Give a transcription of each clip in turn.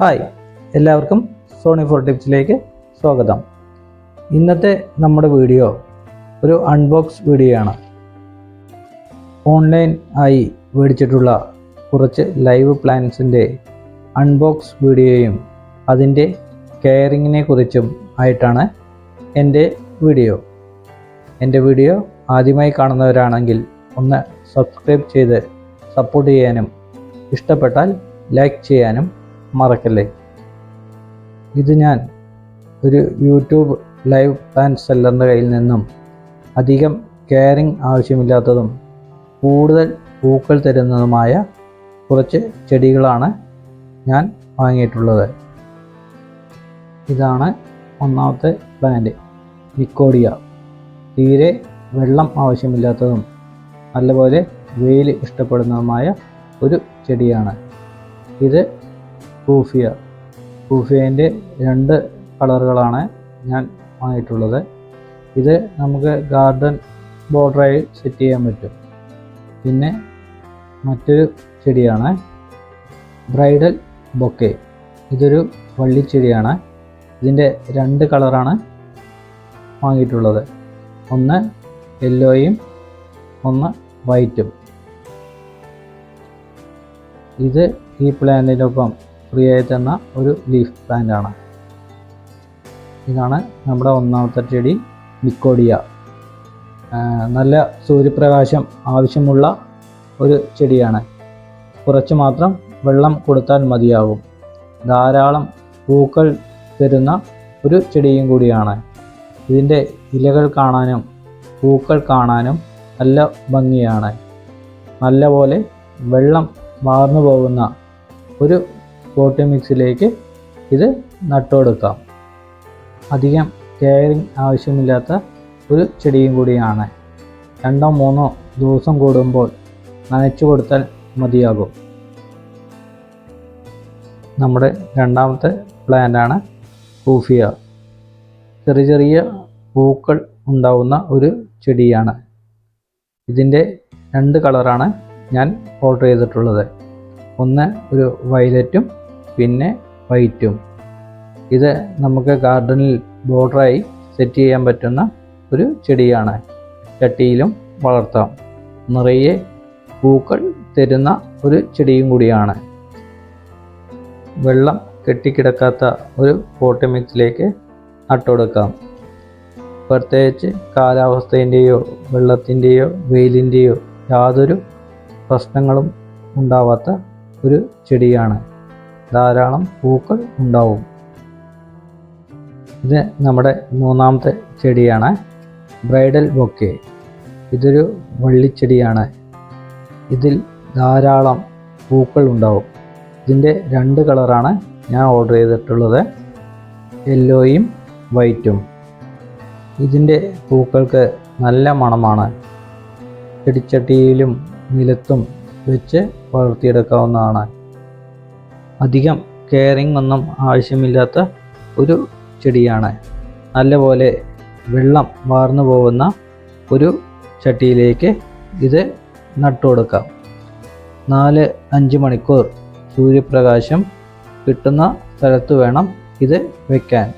Hi എല്ലാവർക്കും Sony four ടിപ്സിലേക്ക് സ്വാഗതം. ഇന്നത്തെ നമ്മുടെ വീഡിയോ ഒരു അൺബോക്സ് വീഡിയോ ആണ്. ഓൺലൈൻ ആയി മേടിച്ചിട്ടുള്ള കുറച്ച് ലൈവ് പ്ലാൻസിന്റെ അൺബോക്സ് വീഡിയോയും അതിന്റെ കെയറിങ്ങിനെ കുറിച്ചും ആയിട്ടാണ് എന്റെ വീഡിയോ എന്റെ വീഡിയോ ആദ്യമായി കാണുന്നവരാണെങ്കിൽ ഒന്ന് സബ്സ്ക്രൈബ് ചെയ്ത് സപ്പോർട്ട് ചെയ്യാനും ഇഷ്ടപ്പെട്ടാൽ ലൈക്ക് ചെയ്യാനും മറക്കല്ലേ? ഇത് ഞാൻ ഒരു യൂട്യൂബ് ലൈവ് പ്ലാൻ സെല്ലറിന്റെ കയ്യിൽ നിന്നും അധികം കെയറിങ് ആവശ്യമില്ലാത്തതും കൂടുതൽ പൂക്കൾ തരുന്നതുമായ കുറച്ച് ചെടികളാണ് ഞാൻ വാങ്ങിയിട്ടുള്ളത്. ഇതാണ് ഒന്നാമത്തെ പ്ലാന്റ് നിക്കോഡിയ തീരെ വെള്ളം ആവശ്യമില്ലാത്തതും നല്ലപോലെ വെയിൽ ഇഷ്ടപ്പെടുന്നതുമായ ഒരു ചെടിയാണ്. ഇത് കൂഫിയ കൂഫിയന്റെ രണ്ട് കളറുകളാണ് ഞാൻ വാങ്ങിയിട്ടുള്ളത്. ഇത് നമുക്ക് ഗാർഡൻ ബോർഡറായി സെറ്റ് ചെയ്യാൻ പറ്റും. പിന്നെ മറ്റൊരു ചെടിയാണ് ബ്രൈഡൽ ബൊക്കെ. ഇതൊരു വള്ളിച്ചെടിയാണ് ഇതിന്റെ രണ്ട് കളറാണ് വാങ്ങിയിട്ടുള്ളത്. ഒന്ന് യെല്ലോയും ഒന്ന് വൈറ്റും. ഇത് ഈ പ്ലാന്റിനൊപ്പം ആയി തന്ന ഒരു ലീഫ് പ്ലാന്റ് ആണ്. ഇതാണ് നമ്മുടെ ഒന്നാമത്തെ ചെടി നിക്കോഡിയ നല്ല സൂര്യപ്രകാശം ആവശ്യമുള്ള ഒരു ചെടിയാണ്. കുറച്ച് മാത്രം വെള്ളം കൊടുത്താൽ മതിയാകും ധാരാളം പൂക്കൾ തരുന്ന ഒരു ചെടിയും കൂടിയാണ്. ഇതിന്റെ ഇലകൾ കാണാനും പൂക്കൾ കാണാനും നല്ല ഭംഗിയാണ്. നല്ലപോലെ വെള്ളം വാർന്നു പോകുന്ന ഒരു പോട്ടി മിക്സിലേക്ക് ഇത് നട്ടുകൊടുക്കാം. അധികം കെയറിങ് ആവശ്യമില്ലാത്ത ഒരു ചെടിയും കൂടിയാണ്. രണ്ടോ മൂന്നോ ദിവസം കൂടുമ്പോൾ നനച്ചു കൊടുത്താൽ മതിയാകും. നമ്മുടെ രണ്ടാമത്തെ പ്ലാന്റാണ് കൂഫിയ ചെറിയ ചെറിയ പൂക്കൾ ഉണ്ടാവുന്ന ഒരു ചെടിയാണ്. ഇതിന്റെ രണ്ട് കളറാണ് ഞാൻ ഓർഡർ ചെയ്തിട്ടുള്ളത്. ഒന്ന് ഒരു വയലറ്റും പിന്നെ വൈറ്റും. ഇത് നമുക്ക് ഗാർഡനിൽ ബോർഡറായി സെറ്റ് ചെയ്യാൻ പറ്റുന്ന ഒരു ചെടിയാണ്. ചട്ടിയിലും വളർത്താം. നിറയെ പൂക്കൾ തരുന്ന ഒരു ചെടിയും കൂടിയാണ്. വെള്ളം കെട്ടിക്കിടക്കാത്ത ഒരു പോട്ട് മിക്സിലേക്ക് നട്ടുകൊടുക്കാം. പ്രത്യേകിച്ച് കാലാവസ്ഥേന്റെയോ വെള്ളത്തിന്റെയോ വെയിലിന്റെയോ യാതൊരു പ്രശ്നങ്ങളും ഉണ്ടാവാത്ത ഒരു ചെടിയാണ്. ധാരാളം പൂക്കൾ ഉണ്ടാവും. ഇത് നമ്മുടെ മൂന്നാമത്തെ ചെടിയാണ് ബ്രൈഡൽ ബൊക്കെ. ഇതൊരു വള്ളിച്ചെടിയാണ്. ഇതിൽ ധാരാളം പൂക്കൾ ഉണ്ടാവും. ഇതിന്റെ രണ്ട് കളറാണ് ഞാൻ ഓർഡർ ചെയ്തിട്ടുള്ളത് യെല്ലോയും വൈറ്റും. ഇതിന്റെ പൂക്കൾക്ക് നല്ല മണമാണ്. ചെടിച്ചട്ടിയിലും നിലത്തും വെച്ച് വളർത്തിയെടുക്കാവുന്നതാണ്. അധികം കെയറിങ് ഒന്നും ആവശ്യമില്ലാത്ത ഒരു ചെടിയാണ്. നല്ലപോലെ വെള്ളം വാർന്നു പോകുന്ന ഒരു ചട്ടിയിലേക്ക് ഇത് നട്ടുകൊടുക്കാം നാല് അഞ്ച് മണിക്കൂർ സൂര്യപ്രകാശം കിട്ടുന്ന സ്ഥലത്ത് വേണം ഇത് വെക്കാൻ.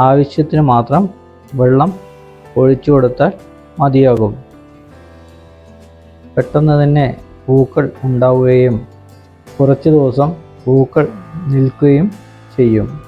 ആവശ്യത്തിന് മാത്രം വെള്ളം ഒഴിച്ചു കൊടുത്താൽ മതിയാകും. പെട്ടെന്ന് തന്നെ പൂക്കൾ ഉണ്ടാവുകയും കുറച്ച് ദിവസം പൂക്കൾ നിൽക്കുകയും ചെയ്യും.